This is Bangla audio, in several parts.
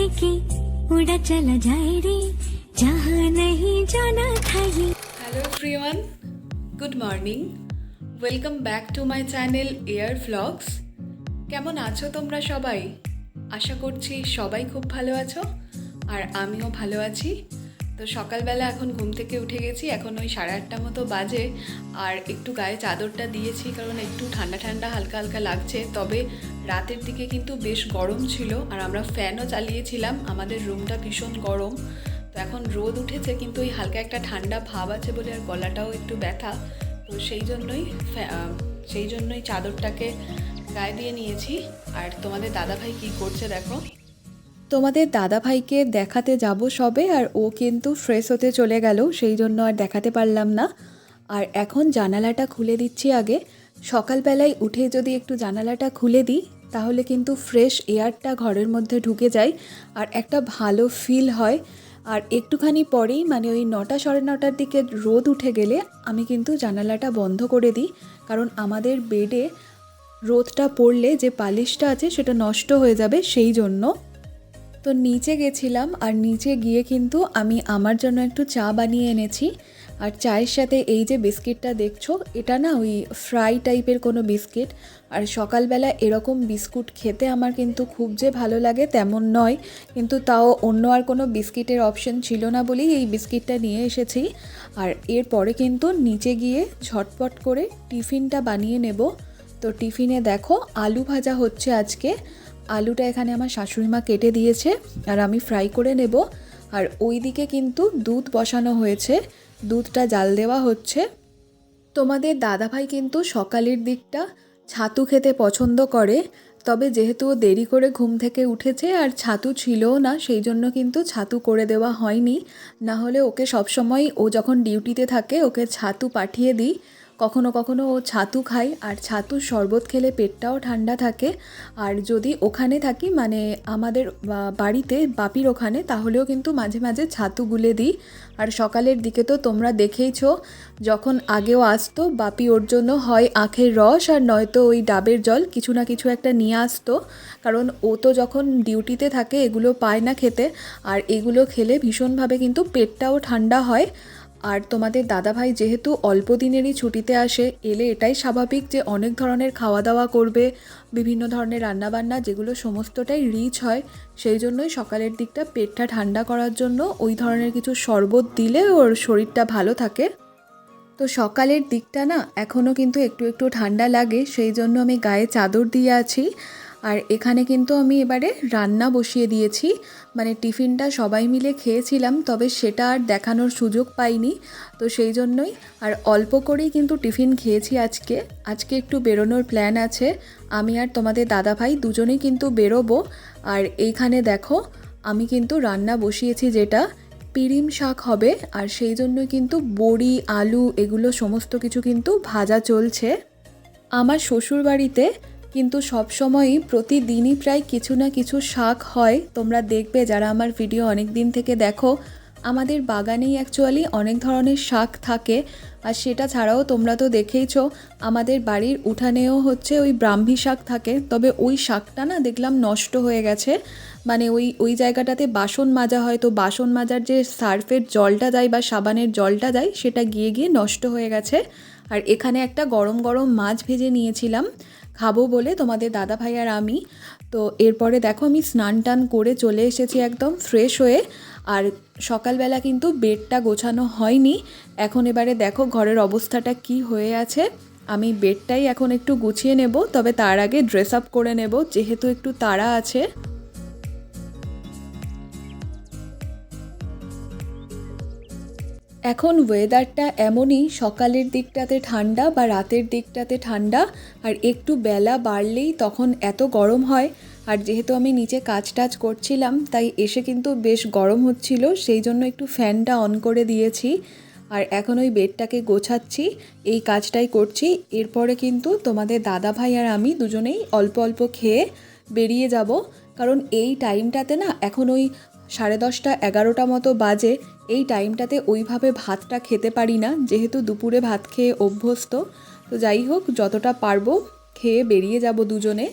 तो पंख लेके उड़ा चला जाए रे जहाँ नहीं जाना था ये hello everyone good morning welcome back to my channel air vlogs কেমন আছো তোমরা সবাই আশা করছি সবাই খুব ভালো আছো আর আমিও ভালো আছি তো সকালবেলা এখন ঘুম থেকে উঠে গেছি, এখন ওই সাড়ে আটটা মতো বাজে, আর একটু গায়ে চাদরটা দিয়েছি কারণ একটু ঠান্ডা ঠান্ডা হালকা হালকা লাগছে। তবে রাতের দিকে কিন্তু বেশ গরম ছিল, আর আমরা ফ্যানও চালিয়েছিলাম, আমাদের রুমটা ভীষণ গরম। তো এখন রোদ উঠেছে, কিন্তু ওই হালকা একটা ঠান্ডা ভাব আছে বলে আর গলাটাও একটু ব্যথা। তো সেই জন্যই সেই জন্যই চাদরটাকে গায়ে দিয়ে নিয়েছি। আর তোমাদের দাদাভাই কি করছে দেখো। তোমাদের দাদাভাইকে দেখাতে যাব সবে আর ও কিন্তু ফ্রেশ হতে চলে গেল, সেই জন্য আর দেখাতে পারলাম না। আর এখন জানালাটা খুলে দিচ্ছি আগে। সকালবেলায় উঠে যদি একটু জানালাটা খুলে দিই, তাহলে কিন্তু ফ্রেশ এয়ারটা ঘরের মধ্যে ঢুকে যায় আর একটা ভালো ফিল হয়। আর একটুখানি পরেই মানে ওই নটা সাড়ে নটার দিকে রোদ উঠে গেলে আমি কিন্তু জানালাটা বন্ধ করে দিই। কারণ আমাদের বেডে রোদটা পড়লে যে পালিশটা আছে সেটা নষ্ট হয়ে যাবে, সেই জন্য তো নিচে গেছিলাম আর নিচে গিয়ে কিন্তু আমি আমার জন্য একটু চা বানিয়ে এনেছি। আর চায়ের সাথে এই যে বিস্কিটটা দেখছ, এটা না ওই ফ্রাই টাইপের কোনো বিস্কিট। আর সকালবেলা এরকম বিস্কুট খেতে আমার কিন্তু খুব যে ভালো লাগে তেমন নয়। কিন্তু তাও অন্য আর কোনো বিস্কিটের অপশন ছিল না বলেই এই বিস্কিটটা নিয়ে এসেছি। আর এরপরে কিন্তু নিচে গিয়ে ঝটপট করে টিফিনটা বানিয়ে নেব। তো টিফিনে দেখো আলু ভাজা হচ্ছে আজকে। আলুটা এখানে আমার শাশুড়ি মা কেটে দিয়েছে, আর আমি ফ্রাই করে নেব। আর ওই দিকে কিন্তু দুধ বসানো হয়েছে, দুধটা জাল দেওয়া হচ্ছে। তোমাদের দাদাভাই কিন্তু সকালের দিকটা ছাতু খেতে পছন্দ করে, তবে যেহেতু ও দেরি করে ঘুম থেকে উঠেছে আর ছাতু ছিলও না, সেই জন্য কিন্তু ছাতু করে দেওয়া হয়নি। না হলে ওকে সবসময় ও যখন ডিউটিতে থাকে, ওকে ছাতু পাঠিয়ে দিই। কখনো কখনো ও ছাতু খায় আর ছাতুর শরবত খেলে পেটটাও ঠান্ডা থাকে। আর যদি ওখানে থাকি মানে আমাদের বাড়িতে বাপির ওখানে, তাহলেও কিন্তু মাঝে মাঝে ছাতু গুলে দিই। আর সকালের দিকে তো তোমরা দেখেইছো, যখন আগেও আসতো, বাপি ওর জন্য হয় আখের রস আর নয়তো ওই ডাবের জল, কিছু না কিছু একটা নিয়ে আসতো। কারণ ও তো যখন ডিউটিতে থাকে, এগুলো পায় না খেতে। আর এগুলো খেলে ভীষণভাবে কিন্তু পেটটাও ঠান্ডা হয়। আর তোমাদের দাদাভাই যেহেতু অল্প দিনেরই ছুটিতে আসে, এলে এটাই স্বাভাবিক যে অনেক ধরনের খাওয়া দাওয়া করবে, বিভিন্ন ধরনের রান্নাবান্না যেগুলো সমস্তটাই রিচ হয়, সেই জন্যই সকালের দিকটা পেটটা ঠান্ডা করার জন্য ওই ধরনের কিছু শরবত দিলে ওর শরীরটা ভালো থাকে। তো সকালের দিকটা না এখনও কিন্তু একটু একটু ঠান্ডা লাগে, সেই জন্য আমি গায়ে চাদর দিয়ে আছি। আর এখানে কিন্তু আমি এবারে রান্না বসিয়ে দিয়েছি। মানে টিফিনটা সবাই মিলে খেয়েছিলাম, তবে সেটা আর দেখানোর সুযোগ পাইনি। তো সেই জন্যই আর অল্প করেই কিন্তু টিফিন খেয়েছি আজকে। আজকে একটু বেরোনোর প্ল্যান আছে। আমি আর তোমাদের দাদাভাই দুজনেই কিন্তু বেরোবো। আর এইখানে দেখো, আমি কিন্তু রান্না বসিয়েছি যেটা পিরিম শাক হবে, আর সেই জন্য কিন্তু বড়ি, আলু, এগুলো সমস্ত কিছু কিন্তু ভাজা চলছে। আমার শ্বশুর বাড়িতে কিন্তু সব সবসময়ই প্রতিদিনই প্রায় কিছু না কিছু শাক হয়। তোমরা দেখবে যারা আমার ভিডিও অনেক দিন থেকে দেখো, আমাদের বাগানেই অ্যাকচুয়ালি অনেক ধরনের শাক থাকে। আর সেটা ছাড়াও তোমরা তো দেখেইছ, আমাদের বাড়ির উঠানেও হচ্ছে ওই ব্রাহ্মী শাক থাকে। তবে ওই শাকটা না দেখলাম নষ্ট হয়ে গেছে। মানে ওই ওই জায়গাটাতে বাসন মাজা হয়। তো বাসন মাজার যে সার্ফের জলটা যায় বা সাবানের জলটা যায়, সেটা গিয়ে গিয়ে নষ্ট হয়ে গেছে। আর এখানে একটা গরম গরম মাছ ভেজে নিয়েছিলাম। খাব বলে তোমাদের দাদা ভাই আর আমি। তো এরপরে দেখো আমি স্নান টান করে চলে এসেছি একদম ফ্রেশ হয়ে। আর সকালবেলা কিন্তু বেডটা গোছানো হয়নি। এখন এবারে দেখো ঘরের অবস্থাটা কি হয়ে আছে। আমি বেডটাই এখন একটু গুছিয়ে নেব, তবে তার আগে ড্রেস আপ করে নেব, যেহেতু একটু তাড়া আছে। এখন ওয়েদারটা এমনই, সকালের দিকটাতে ঠান্ডা বা রাতের দিকটাতে ঠান্ডা, আর একটু বেলা বাড়লেই তখন এত গরম হয়। আর যেহেতু আমি নিচে কাজ টাজ করছিলাম, তাই এসে কিন্তু বেশ গরম হচ্ছিল, সেই জন্য একটু ফ্যানটা অন করে দিয়েছি। আর এখন ওই বেডটাকে গোছাচ্ছি, এই কাজটাই করছি। এরপরে কিন্তু তোমাদের দাদা ভাই আর আমি দুজনেই অল্প অল্প খেয়ে বেরিয়ে যাব। কারণ এই টাইমটাতে না এখন ওই সাড়ে দশটা, এগারোটা মতো বাজে। এই টাইমটাতে ওইভাবে ভাতটা খেতে পারি না, যেহেতু দুপুরে ভাত খেয়ে অভ্যস্ত। তো যাই হোক, যতটা পারব খেয়ে বেরিয়ে যাব দুজনে।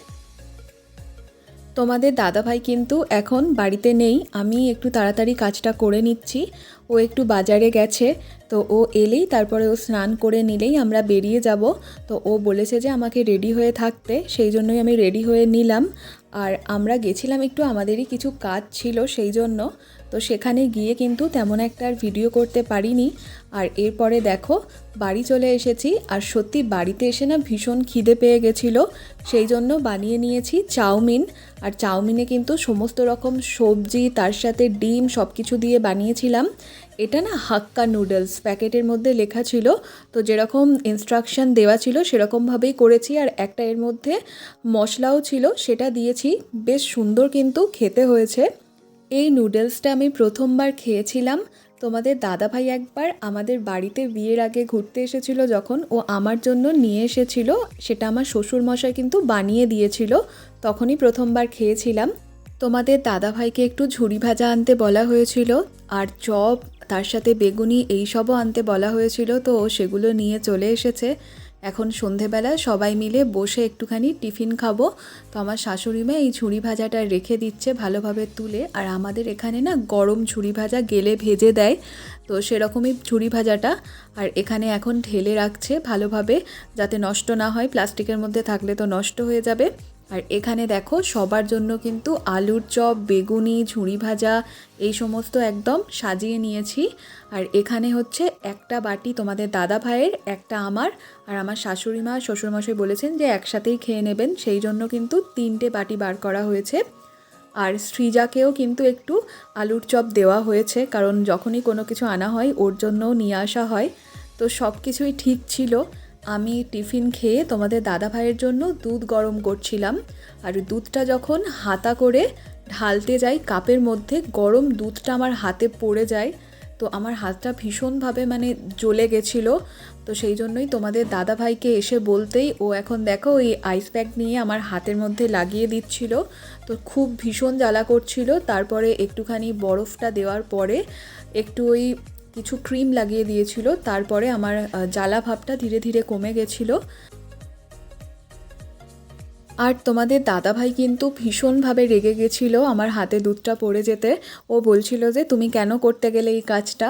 তোমাদের দাদাভাই কিন্তু এখন বাড়িতে নেই, আমি একটু তাড়াতাড়ি কাজটা করে নিচ্ছি। ও একটু বাজারে গেছে তো ও এলেই তারপরে ও স্নান করে নিলেই আমরা বেরিয়ে যাব। তো ও বলেছে যে আমাকে রেডি হয়ে থাকতে, সেই জন্যই আমি রেডি হয়ে নিলাম। আর আমরা গেছিলাম একটু আমাদেরই কিছু কাজ ছিল সেই জন্য। তো সেখানে গিয়ে কিন্তু তেমন একটা আর ভিডিও করতে পারিনি। আর এরপরে দেখো, বাড়ি চলে এসেছি। আর সত্যি বাড়িতে এসে না ভীষণ খিদে পেয়ে গেছিল। সেই জন্য বানিয়ে নিয়েছি চাউমিন। আর চাউমিনে কিন্তু সমস্ত রকম সবজি, তার সাথে ডিম সব কিছু দিয়ে বানিয়েছিলাম। এটা না হাক্কা নুডলস। প্যাকেটের মধ্যে লেখা ছিল। তো যেরকম ইনস্ট্রাকশন দেওয়া ছিল, সেরকমভাবেই করেছি। আর একটা এর মধ্যে মশলাও ছিল, সেটা দিয়েছি। বেশ সুন্দর কিন্তু খেতে হয়েছে। এই নুডলসটা আমি প্রথমবার খেয়েছিলাম। তোমাদের দাদাভাই একবার আমাদের বাড়িতে বিয়ের আগে ঘুরতে এসেছিল যখন ও আমার জন্য নিয়ে এসেছিল। সেটা আমার শ্বশুর মশাই কিন্তু বানিয়ে দিয়েছিল। তখনই প্রথমবার খেয়েছিলাম। তোমাদের দাদাভাইকে একটু ঝুড়ি ভাজা আনতে বলা হয়েছিল। আর চপ তার সাথে বেগুনি এই সবও আনতে বলা হয়েছিল, তো সেগুলো নিয়ে চলে এসেছে। এখন সন্ধেবেলা সবাই মিলে বসে একটুখানি টিফিন খাব। তো আমার শাশুড়ি মা এই ঝুড়ি ভাজাটা রেখে দিচ্ছে ভালোভাবে তুলে। আর আমাদের এখানে না গরম ঝুড়ি ভাজা গেলে ভেজে দেয়, তো সেরকমই ঝুড়ি ভাজাটা। আর এখানে এখন ঢেলে রাখছে ভালোভাবে, যাতে নষ্ট না হয়। প্লাস্টিকের মধ্যে থাকলে তো নষ্ট হয়ে যাবে। আর এখানে দেখো সবার জন্য কিন্তু আলুর চপ, বেগুনি, ঝুড়ি ভাজা, এই সমস্ত একদম সাজিয়ে নিয়েছি। আর এখানে হচ্ছে একটা বাটি তোমাদের দাদা ভাইয়ের, একটা আমার আর আমার শাশুড়ি মা, শ্বশুরমশাই বলেছেন যে একসাথেই খেয়ে নেবেন। সেই জন্য কিন্তু তিনটে বাটি বার করা হয়েছে। আর সৃজাকেও কিন্তু একটু আলুর চপ দেওয়া হয়েছে, কারণ যখনই কোনো কিছু আনা হয় ওর জন্যও নিয়ে আসা হয়। তো সব কিছুই ঠিক ছিল। আমি টিফিন খেয়ে তোমাদের দাদা ভাইয়ের জন্য দুধ গরম করছিলাম। আর দুধটা যখন হাতা করে ঢালতে যাই, কাপের মধ্যে গরম দুধটা আমার হাতে পড়ে যায়। তো আমার হাতটা ভীষণভাবে মানে জ্বলে গেছিল। তো সেই জন্যই তোমাদের দাদা ভাইকে এসে বলতেই ও এখন দেখো ওই আইস প্যাক নিয়ে আমার হাতের মধ্যে লাগিয়ে দিচ্ছিল। তো খুব ভীষণ জ্বালা করছিল। তারপরে একটুখানি বরফটা দেওয়ার পরে একটু ওই কিছু ক্রিম লাগিয়ে দিয়েছিল তারপরে আমার জ্বালা ভাবটা ধীরে ধীরে কমে গেছিল। আর তোমাদের দাদাভাই কিন্তু ভীষণভাবে রেগে গেছিল আমার হাতে দুধটা পড়ে যেতে। ও বলছিল যে, তুমি কেন করতে গেলে এই কাজটা?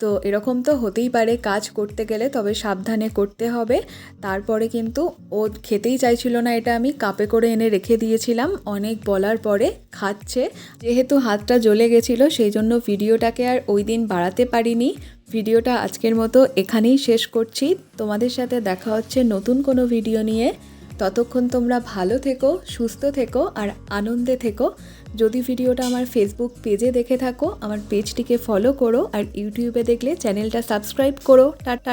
তো এরকম তো হতেই পারে, কাজ করতে গেলে তবে সাবধানে করতে হবে। তারপরে কিন্তু ও খেতেই চাইছিল না এটা আমি, কাপে করে এনে রেখে দিয়েছিলাম। অনেক বলার পরে খাচ্ছে। যেহেতু হাতটা জ্বলে গেছিল, সেই জন্য ভিডিওটাকে আর ওই দিন বাড়াতে পারিনি। ভিডিওটা আজকের মতো এখানেই শেষ করছি। তোমাদের সাথে দেখা হচ্ছে নতুন কোনো ভিডিও নিয়ে। ততক্ষণ তোমরা ভালো থেকো, সুস্থ থেকো আর আনন্দে থেকো। যদি ভিডিওটা আমার ফেসবুক পেজে দেখে থাকো, আমার পেজটিকে ফলো করো আর ইউটিউবে দেখলে চ্যানেলটা সাবস্ক্রাইব করো। টাটা